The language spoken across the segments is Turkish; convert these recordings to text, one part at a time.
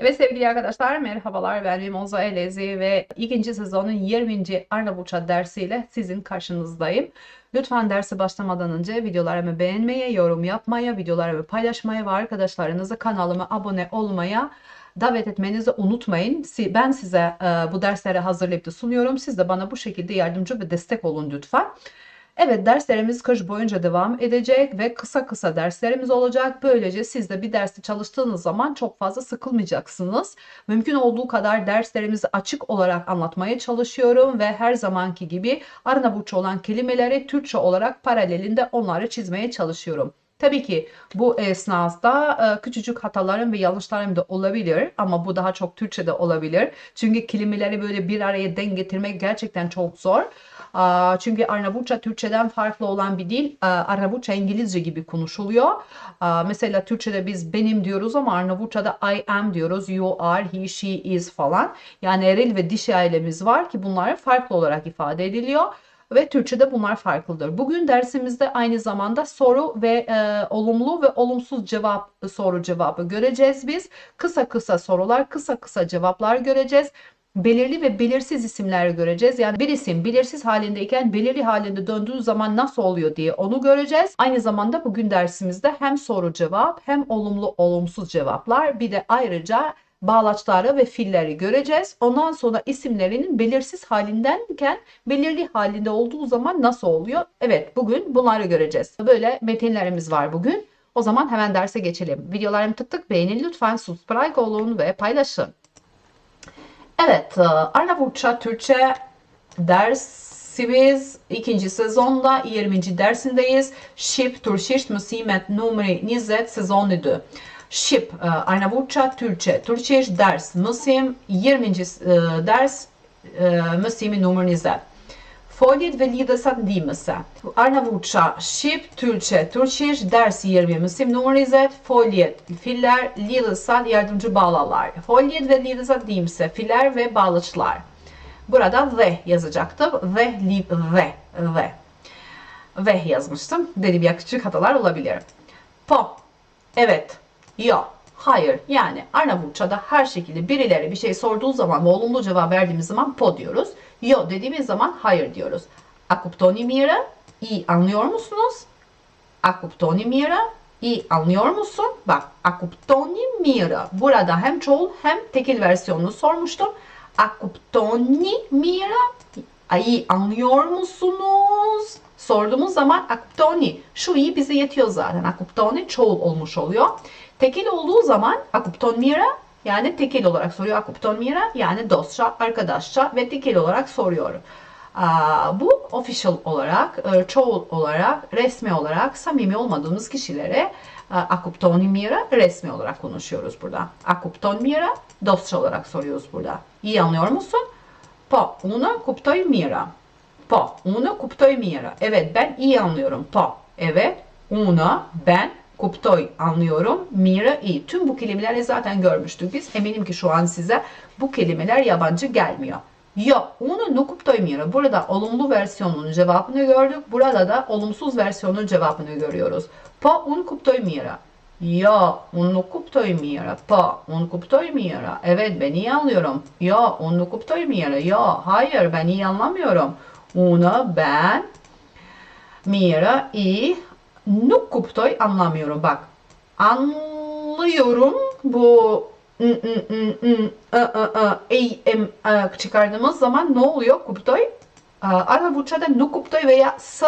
Evet sevgili arkadaşlar merhabalar ben Mimoza Elezi ve ikinci sezonun 20. Arnavutça dersiyle sizin karşınızdayım. Lütfen derse başlamadan önce videolarımı beğenmeye, yorum yapmaya, videolarımı paylaşmaya ve arkadaşlarınızı kanalıma abone olmaya davet etmenizi unutmayın. Ben size e, bu dersleri hazırlayıp da sunuyorum. Siz de bana bu şekilde yardımcı ve destek olun lütfen. Evet derslerimiz kış boyunca devam edecek ve kısa kısa derslerimiz olacak. Böylece siz de bir dersi çalıştığınız zaman çok fazla sıkılmayacaksınız. Mümkün olduğu kadar derslerimizi açık olarak anlatmaya çalışıyorum ve her zamanki gibi Arnavutça olan kelimeleri Türkçe olarak paralelinde onları çizmeye çalışıyorum. Tabii ki bu esnada e, küçücük hatalarım ve yanlışlarım da olabilir ama bu daha çok Türkçe'de olabilir. Çünkü kelimeleri böyle bir araya denk getirmek gerçekten çok zor. Çünkü Arnavutça Türkçeden farklı olan bir dil. Aa, Arnavutça İngilizce gibi konuşuluyor. Mesela Türkçe'de biz benim diyoruz ama Arnavutça'da I am diyoruz. You are, he, she, is falan. Yani eril ve dişi ailemiz var ki bunlar farklı olarak ifade ediliyor. Ve Türkçe'de bunlar farklıdır. Bugün dersimizde aynı zamanda soru ve e, olumlu ve olumsuz cevap soru cevabı göreceğiz biz. Kısa kısa sorular, kısa kısa cevaplar göreceğiz belirli ve belirsiz isimler göreceğiz. Yani bir isim belirsiz halindeyken belirli halinde döndüğü zaman nasıl oluyor diye onu göreceğiz. Aynı zamanda bugün dersimizde hem soru cevap hem olumlu olumsuz cevaplar bir de ayrıca bağlaçları ve filleri göreceğiz. Ondan sonra isimlerinin belirsiz halindenken belirli halinde olduğu zaman nasıl oluyor? Evet bugün bunları göreceğiz. Böyle metinlerimiz var bugün. O zaman hemen derse geçelim. Videolarımı tık tık beğenin lütfen, subscribe olun ve paylaşın. Evet, e, Arnavutça Türkçe dersimiz ikinci sezonda 20. dersindeyiz. Ship Turşiş Musimet numara 20 sezon 2. Ship e, Arnavutça Türkçe Turşiş ders Musim 20. e, ders e, Musimi numara 20. Foljet ve lidesat ndihmëse. Arnavutça, Shqip, Türkçe, Turqish, ders 20, mësim numër 20, foljet, filler, lidhësat, yardımcı bağlalar. Foljet ve lidhësat ndihmëse, filler ve bağlaçlar. Burada ve yazacaktım. Ve, li, ve, ve. Ve yazmıştım. Dedim ya küçük hatalar olabilir. Po, evet, yo, hayır. Yani Arnavutça'da her şekilde birileri bir şey sorduğu zaman ve olumlu cevap verdiğimiz zaman po diyoruz. Yo dediğimiz zaman hayır diyoruz. Akuptoni mira, iyi anlıyor musunuz? Akuptoni mira, iyi anlıyor musun? Bak, akuptoni mira. Burada hem çoğul hem tekil versiyonunu sormuştum. Akuptoni mira, iyi anlıyor musunuz? Sorduğumuz zaman akuptoni, şu iyi bize yetiyor zaten. Akuptoni çoğul olmuş oluyor. Tekil olduğu zaman akupton mira yani tekil olarak soruyor. Akupton mira yani dostça, arkadaşça ve tekil olarak soruyor. Bu official olarak, e, çoğul olarak, resmi olarak samimi olmadığımız kişilere akupton mira resmi olarak konuşuyoruz burada. Akupton mira dostça olarak soruyoruz burada. İyi anlıyor musun? Po, uno kuptoy mira. Po, uno kuptoy mira. Evet ben iyi anlıyorum. Po, evet, uno ben kuptoy anlıyorum. Mira iyi. Tüm bu kelimeleri zaten görmüştük biz. Eminim ki şu an size bu kelimeler yabancı gelmiyor. Yo, uno no kuptoy mira. Burada olumlu versiyonun cevabını gördük. Burada da olumsuz versiyonun cevabını görüyoruz. Po un kuptoy mira. Yo, un no kuptoy mira. Po, un kuptoy mira. Evet ben iyi anlıyorum. Yo, un no kuptoy mira. Yo, hayır ben iyi anlamıyorum. Uno ben Mira iyi Nuk kuptoy anlamıyorum. Bak anlıyorum bu ı çıkardığımız zaman ne oluyor kuptoy? Arnavutça'da nuk kuptoy veya s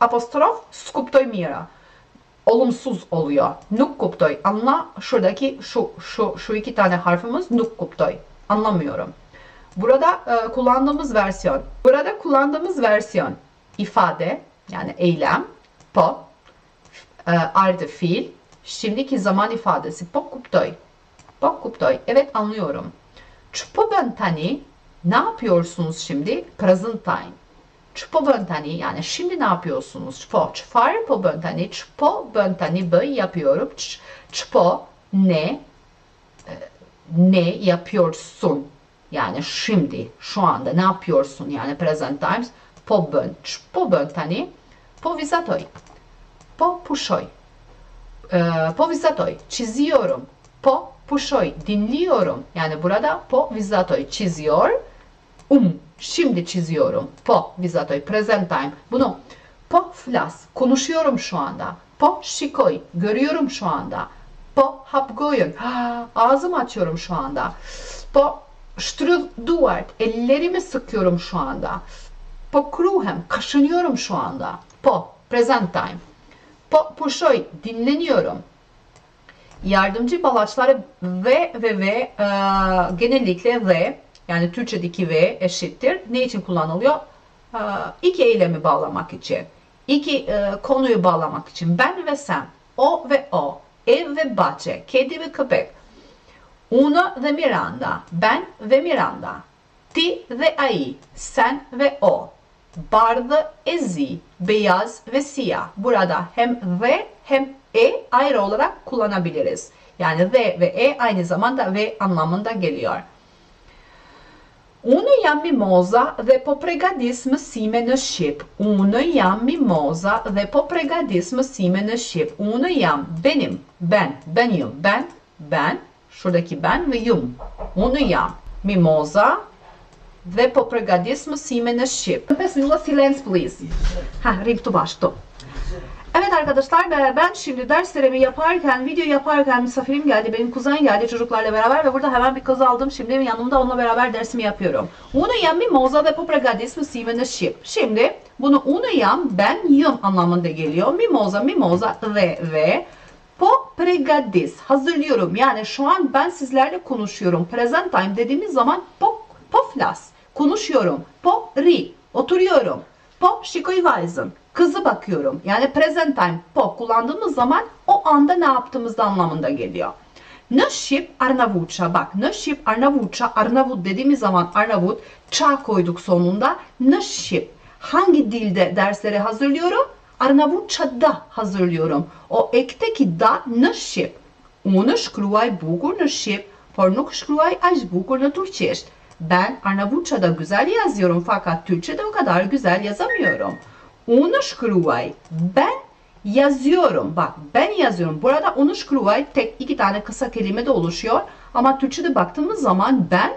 apostrof skuptoy mira. Olumsuz oluyor. Nuk kuptoy. Anla şuradaki şu şu şu iki tane harfimiz nuk kuptoy. Anlamıyorum. Burada e, kullandığımız versiyon. Burada kullandığımız versiyon ifade yani eylem po artı fiil. Şimdiki zaman ifadesi pokuptoy. Pokuptoy. Evet anlıyorum. Çupoböntani ne yapıyorsunuz şimdi? Present time. Çupoböntani yani şimdi ne yapıyorsunuz? Çpo, çfar poböntani, çupoböntani bı yapıyorum. Ç- Çpo ne? E, ne yapıyorsun? Yani şimdi, şu anda ne yapıyorsun? Yani present times. Pobön, çupoböntani, povizatoy. Po puszoy. E, povizatoy. Çiziyorum. Po puşoy dinliyorum. Yani burada po vizatoy çiziyor. Um şimdi çiziyorum. Po vizatoy present time. Bunu po flas konuşuyorum şu anda. Po şikoy görüyorum şu anda. Po hapgoyun ağzımı açıyorum şu anda. Po strudduart ellerimi sıkıyorum şu anda. Po kruhem kaşınıyorum şu anda. Po present time. Po puşoy dinleniyorum yardımcı bağlaçları ve ve ve e, genellikle ve yani Türkçedeki ve eşittir. Ne için kullanılıyor? E, iki eylemi bağlamak için. iki e, konuyu bağlamak için. Ben ve sen, o ve o, ev ve bahçe, kedi ve köpek. Uno ve Miranda, ben ve Miranda. Ti ve Ai, sen ve o. Bardı ezi, beyaz ve siyah. Burada hem ve hem e ayrı olarak kullanabiliriz. Yani ve ve e aynı zamanda ve anlamında geliyor. Uno jam mimoza dhe po pregadis mësime në Shqip. Uno jam mimoza dhe po pregadis. Uno jam benim, ben, benim, ben, ben, şuradaki ben ve yum. Uno jam mimoza pregadis mësime në Shqip. 5 minuta silence please. Ha, rrim këtu bashkë. Evet arkadaşlar ben- şimdi derslerimi yaparken, video yaparken misafirim geldi, benim kuzen geldi çocuklarla beraber ve burada hemen bir kız aldım. Şimdi yanımda onunla beraber dersimi yapıyorum. Uno jam mimoza dhe po pregadis mësime në Shqip. Şimdi bunu uno jam, ben yım anlamında geliyor. Mimoza, mimoza ve ve po pregadis hazırlıyorum. Yani şu an ben sizlerle konuşuyorum. Present time dediğimiz zaman po, po flas konuşuyorum. Po ri oturuyorum. Po şikoyvayzın. Kızı bakıyorum. Yani present time po kullandığımız zaman o anda ne yaptığımızda anlamında geliyor. Naship Arnavutça bak Naship Arnavutça Arnavut dediğimiz zaman Arnavut ça koyduk sonunda Naship hangi dilde dersleri hazırlıyorum? Arnavutça'da hazırlıyorum. O ekteki da Naship. Unë shkruaj bukur në Shqip, por nuk shkruaj aq bukur në Turqisht. Ben Arnavutça'da güzel yazıyorum fakat Türkçe'de o kadar güzel yazamıyorum. Onu shkruaj. Ben yazıyorum. Bak ben yazıyorum. Burada onu shkruaj tek iki tane kısa kelime de oluşuyor. Ama Türkçe'de baktığımız zaman ben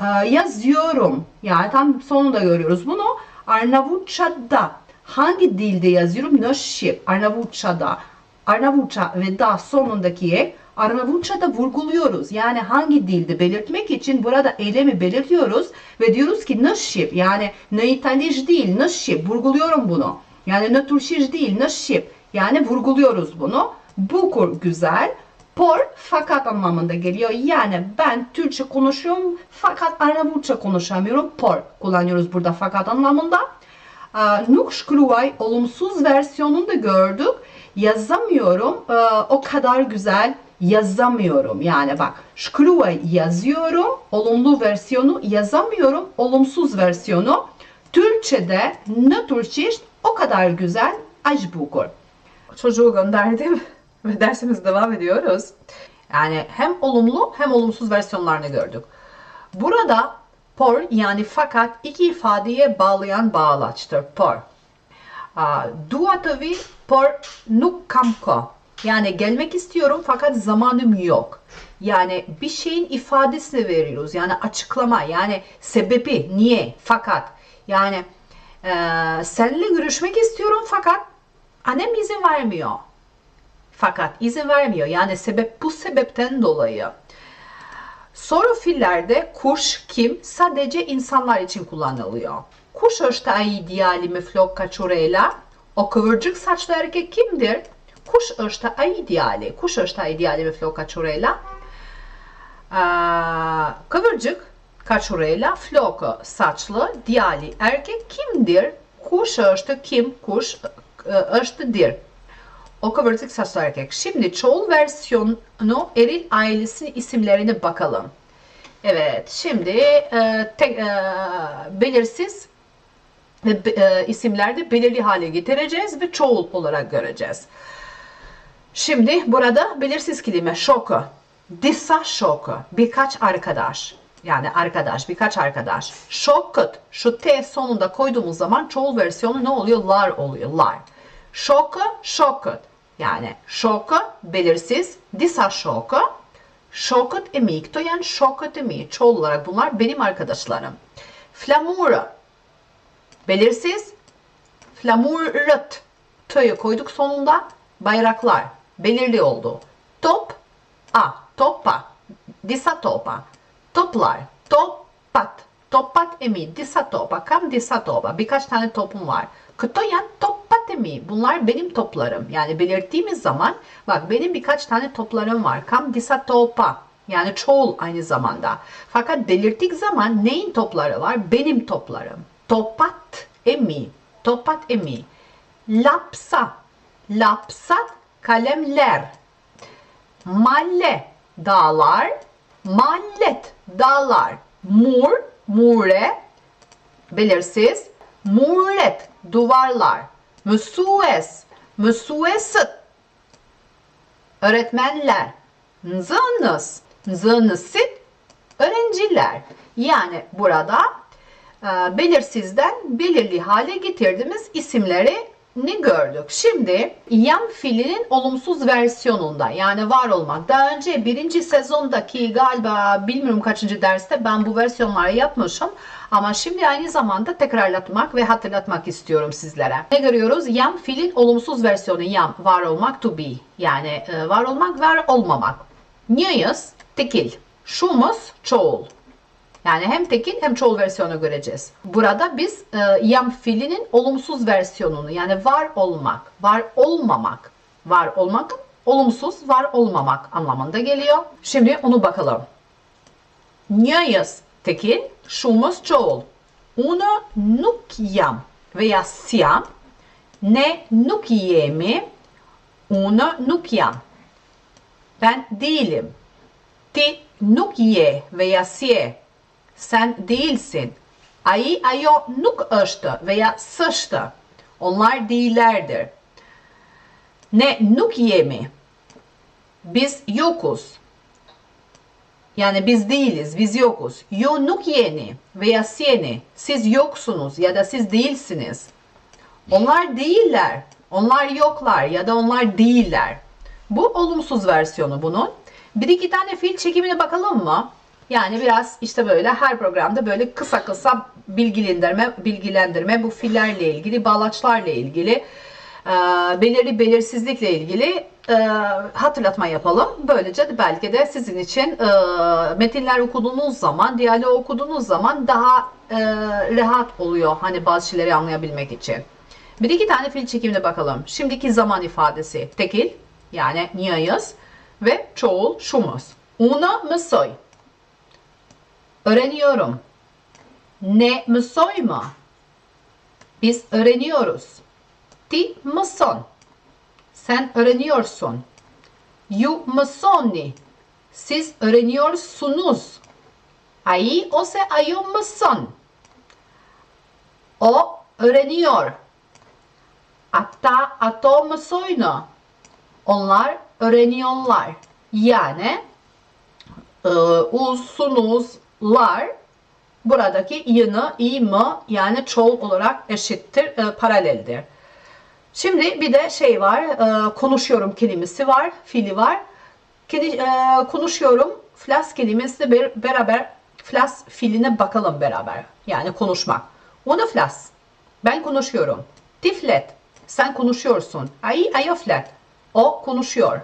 e, yazıyorum. Yani tam sonunda görüyoruz bunu. Arnavutça'da hangi dilde yazıyorum? Nöşşip. Arnavutça'da. Arnavutça ve da sonundaki Arnavutça'da vurguluyoruz. Yani hangi dilde belirtmek için burada eylemi belirtiyoruz ve diyoruz ki nöşşip yani ne İtalij değil nöşşip vurguluyorum bunu. Yani ne Turşiş değil nöşşip yani vurguluyoruz bunu. Bukur güzel. Por fakat anlamında geliyor. Yani ben Türkçe konuşuyorum fakat Arnavutça konuşamıyorum. Por kullanıyoruz burada fakat anlamında. Aa, Nuk shkruaj olumsuz versiyonunu da gördük. Yazamıyorum. O kadar güzel yazamıyorum. Yani bak shkruaj yazıyorum. Olumlu versiyonu yazamıyorum. Olumsuz versiyonu. Türkçe'de ne Türkçe o kadar güzel ajbukur. Çocuğu gönderdim ve dersimiz devam ediyoruz. Yani hem olumlu hem olumsuz versiyonlarını gördük. Burada por yani fakat iki ifadeye bağlayan bağlaçtır. Por. Aa, Dua të vi, por nuk kam ko. Yani gelmek istiyorum fakat zamanım yok. Yani bir şeyin ifadesini veriyoruz. Yani açıklama, yani sebebi, niye, fakat. Yani eee seninle görüşmek istiyorum fakat annem izin vermiyor. Fakat izin vermiyor. Yani sebep bu sebepten dolayı. Soru fillerde kuş, kim sadece insanlar için kullanılıyor. Kuş është ai djali me flok kaçurela? O kıvırcık saçlı erkek kimdir? Kuş është ai djali? Kuş është ai djali me flok kaçurela? Aa, kıvırcık kaçurela, floko saçlı, djali erkek kimdir? Kuş është kim? Kuş e, është dir. O kıvırcık saçlı erkek. Şimdi çoğul versiyonu eril ailesinin isimlerine bakalım. Evet, şimdi e, tek, e, belirsiz e, isimlerde belirli hale getireceğiz ve çoğul olarak göreceğiz. Şimdi burada belirsiz kelime şoku, disa şoku, birkaç arkadaş. Yani arkadaş, birkaç arkadaş. Şokut, şu T sonunda koyduğumuz zaman çoğul versiyonu ne oluyor? Lar oluyor, lar. Şoku, şokut. Yani şoku, belirsiz, disa şoku, Şokat emi. Kto yani şokat emi. Çoğul olarak bunlar benim arkadaşlarım. Flamura. Belirsiz. Flamurat. Tö'yü koyduk sonunda. Bayraklar. Belirli oldu. Top. A. Topa. Disa topa. Toplar. Topat. Topat emi. Disa topa. Kam disa topa. Birkaç tane topum var. Kto yan topat emi. Bunlar benim toplarım. Yani belirttiğimiz zaman bak benim birkaç tane toplarım var. Kam disa topa. Yani çoğul aynı zamanda. Fakat belirttik zaman neyin topları var? Benim toplarım. Topat emi. Topat emi. Lapsa. Lapsat kalemler. Malle dağlar. Mallet dağlar. Mur, mure belirsiz. Muret duvarlar. Müsues, müsuesit öğretmenler. Nzınız, nzınısit öğrenciler. Yani burada e, belirsizden belirli hale getirdiğimiz isimleri ne gördük? Şimdi yam fiilinin olumsuz versiyonunda yani var olmak. Daha önce birinci sezondaki galiba bilmiyorum kaçıncı derste ben bu versiyonları yapmışım. Ama şimdi aynı zamanda tekrarlatmak ve hatırlatmak istiyorum sizlere. Ne görüyoruz? Yam fiilin olumsuz versiyonu yam var olmak to be. Yani e, var olmak var olmamak. Niyes tekil. Şumuz çoğul. Yani hem tekil hem çoğul versiyonu göreceğiz. Burada biz e, yam fiilinin olumsuz versiyonunu yani var olmak, var olmamak, var olmak olumsuz, var olmamak anlamında geliyor. Şimdi onu bakalım. Niyes tekil, şumuz çoğul. Uno nukyam veya siyam, ne nukyemi, uno nukyam. Ben değilim. Ti nukye veya siye sen değilsin. Ai ajo nuk është veya s'është. Onlar değillerdir. Ne nuk yemi. Biz yokuz. Yani biz değiliz, biz yokuz. Yo nuk yeni veya sieni. Siz yoksunuz ya da siz değilsiniz. Onlar değiller. Onlar yoklar ya da onlar değiller. Bu olumsuz versiyonu bunun. Bir iki tane fiil çekimine bakalım mı? Yani biraz işte böyle her programda böyle kısa kısa bilgilendirme, bilgilendirme bu fiillerle ilgili, bağlaçlarla ilgili, e, belirli belirsizlikle ilgili e, hatırlatma yapalım. Böylece de belki de sizin için e, metinler okuduğunuz zaman, diyaloğu okuduğunuz zaman daha rahat oluyor hani bazı şeyleri anlayabilmek için. Bir iki tane fiil çekimine bakalım. Şimdiki zaman ifadesi tekil yani niyayız ve çoğul şumuz. Una mısoy. Öğreniyorum. Ne mısoyma? Biz öğreniyoruz. Ti mıson. Sen öğreniyorsun. Yu mısonni. Siz öğreniyorsunuz. Aí ose ayo mıson. O öğreniyor. Atta ato mısoyno. Onlar öğreniyorlar. Yani e, uzsunuzlar buradaki yını, imı yani çoğul olarak eşittir, e, paraleldir. Şimdi bir de şey var, e, konuşuyorum kelimesi var, fiili var. Kedi, e, konuşuyorum, flas kelimesi ber- beraber, flas fiiline bakalım beraber. Yani konuşmak. Onu flas, ben konuşuyorum. Tiflet, sen konuşuyorsun. Ay ayoflet, o konuşuyor.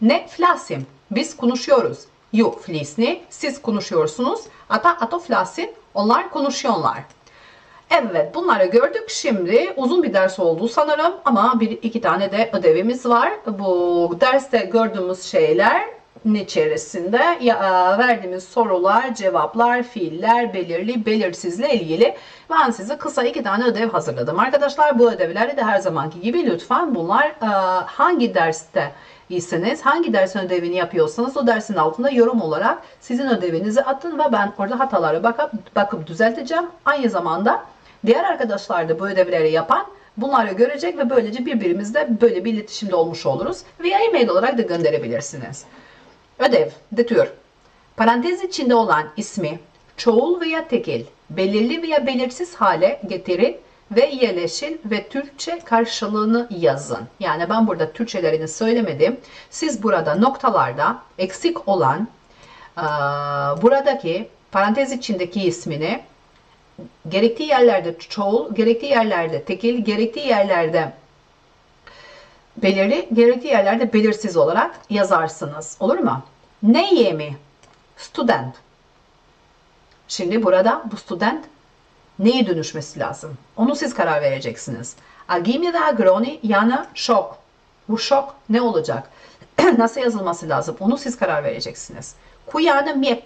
Ne flasim, biz konuşuyoruz. Yu flisni, siz konuşuyorsunuz. Ata ato flasin, onlar konuşuyorlar. Evet bunları gördük. Şimdi uzun bir ders oldu sanırım ama bir iki tane de ödevimiz var. Bu derste gördüğümüz şeyler içerisinde ya, e, verdiğimiz sorular, cevaplar, fiiller, belirli, belirsizle ilgili ben size kısa iki tane ödev hazırladım. Arkadaşlar bu ödevleri de her zamanki gibi lütfen bunlar e, hangi derste iseniz, hangi dersin ödevini yapıyorsanız o dersin altında yorum olarak sizin ödevinizi atın ve ben orada hatalara bakıp, bakıp düzelteceğim. Aynı zamanda diğer arkadaşlar da bu ödevleri yapan bunları görecek ve böylece birbirimizle böyle bir iletişimde olmuş oluruz. Veya e-mail olarak da gönderebilirsiniz. Ödev, detür. Parantez içinde olan ismi çoğul veya tekil, belirli veya belirsiz hale getirin ve yerleşin ve Türkçe karşılığını yazın. Yani ben burada Türkçelerini söylemedim. Siz burada noktalarda eksik olan Ee, buradaki parantez içindeki ismini gerektiği yerlerde çoğul, gerektiği yerlerde tekil, gerektiği yerlerde belirli, gerektiği yerlerde belirsiz olarak yazarsınız. Olur mu? Ne yemi? Student. Şimdi burada bu student neye dönüşmesi lazım? Onu siz karar vereceksiniz. Agimi ve agroni yani şok. Bu şok ne olacak? Nasıl yazılması lazım? Onu siz karar vereceksiniz. Ku yani mek.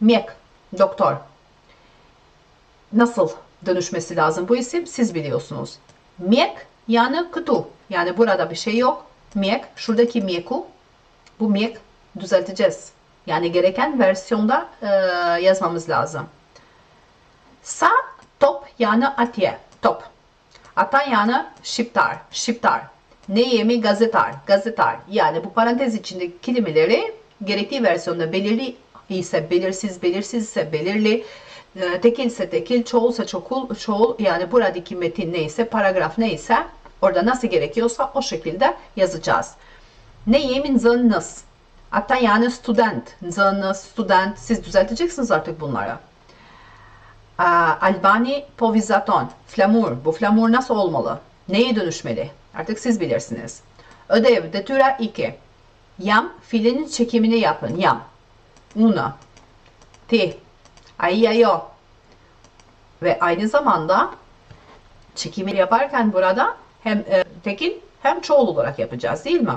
Mek. Doktor. Nasıl dönüşmesi lazım bu isim? Siz biliyorsunuz. Mek yani kutu. Yani burada bir şey yok. Mek. Şuradaki meku. Bu mek düzelteceğiz. Yani gereken versiyonda e, yazmamız lazım. Sa top yani atiye. Top. Atan yani şiptar. Şiptar. Ne yemi gazetar. Gazetar. Yani bu parantez içindeki kelimeleri gerektiği versiyonda belirli ise belirsiz, belirsiz ise belirli, e, tekil çoğulsa çoğul, çoğul yani buradaki metin neyse, paragraf neyse orada nasıl gerekiyorsa o şekilde yazacağız. Ne yemin zannız. Hatta yani student, zannız, student siz düzelteceksiniz artık bunları. Albani povizaton, flamur. Bu flamur nasıl olmalı? Neye dönüşmeli? Artık siz bilirsiniz. Ödev, detüra 2. Yam, filenin çekimini yapın. Yam. Una. Ti. Ayyayo. Ve aynı zamanda çekimi yaparken burada hem e, tekil hem çoğul olarak yapacağız değil mi?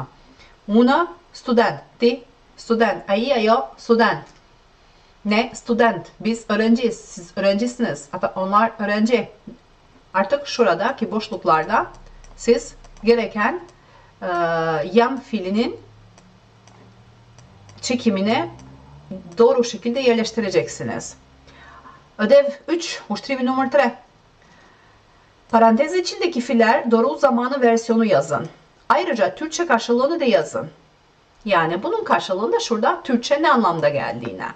Una student. Ti student. Ayyayo student. Ne? Student. Biz öğrenciyiz. Siz öğrencisiniz. Hatta onlar öğrenci. Artık şuradaki boşluklarda siz gereken e, yam fiilinin çekimine doğru şekilde yerleştireceksiniz. Ödev 3. Uçtrivi numara 3. Parantez içindeki fiiller doğru zamanı versiyonu yazın. Ayrıca Türkçe karşılığını da yazın. Yani bunun karşılığında şurada Türkçe ne anlamda geldiğine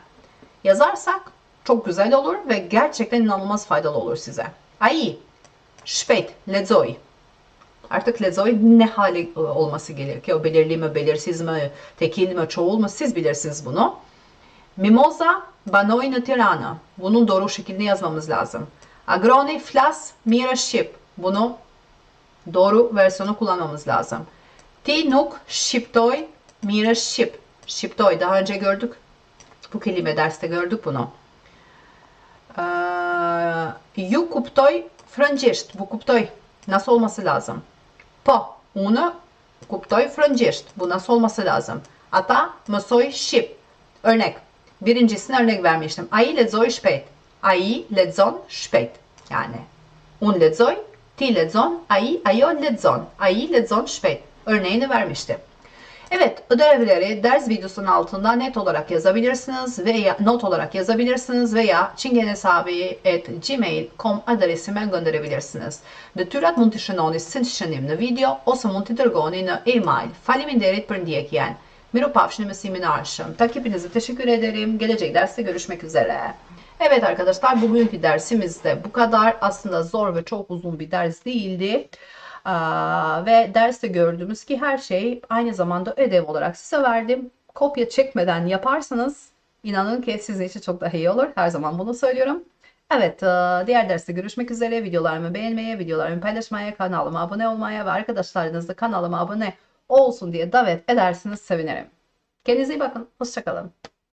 yazarsak çok güzel olur ve gerçekten inanılmaz faydalı olur size. Ay, spät, lezoy. Artık lezoy ne hali olması gerekiyor? Belirli mi, belirsiz mi, tekil mi, çoğul mu? Siz bilirsiniz bunu. Mimosa, banoi tirana. Bunun doğru şekilde yazmamız lazım. Agroni, flas, mira, ship. Bunu doğru versiyonu kullanmamız lazım. Ti, nuk, shiptoy, mira, ship. Shiptoy daha önce gördük. Bu kelime derste gördük bunu. Ee, Yu kuptoy frângisht. Bu kuptoy nasıl olması lazım? Po. Unu kuptoy frângisht. Bu nasıl olması lazım? Ata mësoj ship. Örnek. Birincisine örnek vermiştim. Ai lexoj shpejt. Ai lexon shpejt. Yani un lexoj, ti lexon, ai, ajo lexon. Ai lexon shpejt. Örneğini vermiştim. Evet, ödevleri ders videosunun altında net olarak yazabilirsiniz veya not olarak yazabilirsiniz veya çingenesabi.gmail.com adresime gönderebilirsiniz. Detyrat mund të shënoni së shënim në video ose mund të e-mail. Faleminderit për ndjekjen. Miropafshim mësimin ardhshëm. Takipinize teşekkür ederim. Gelecek derste görüşmek üzere. Evet arkadaşlar bugünkü dersimiz de bu kadar. Aslında zor ve çok uzun bir ders değildi. Ve derste gördüğümüz ki her şey aynı zamanda ödev olarak size verdim. Kopya çekmeden yaparsanız inanın ki sizin için çok daha iyi olur. Her zaman bunu söylüyorum. Evet, diğer derste görüşmek üzere. Videolarımı beğenmeye, videolarımı paylaşmaya, kanalıma abone olmaya ve arkadaşlarınız da kanalıma abone olsun diye davet edersiniz sevinirim. Kendinize iyi bakın. Hoşçakalın.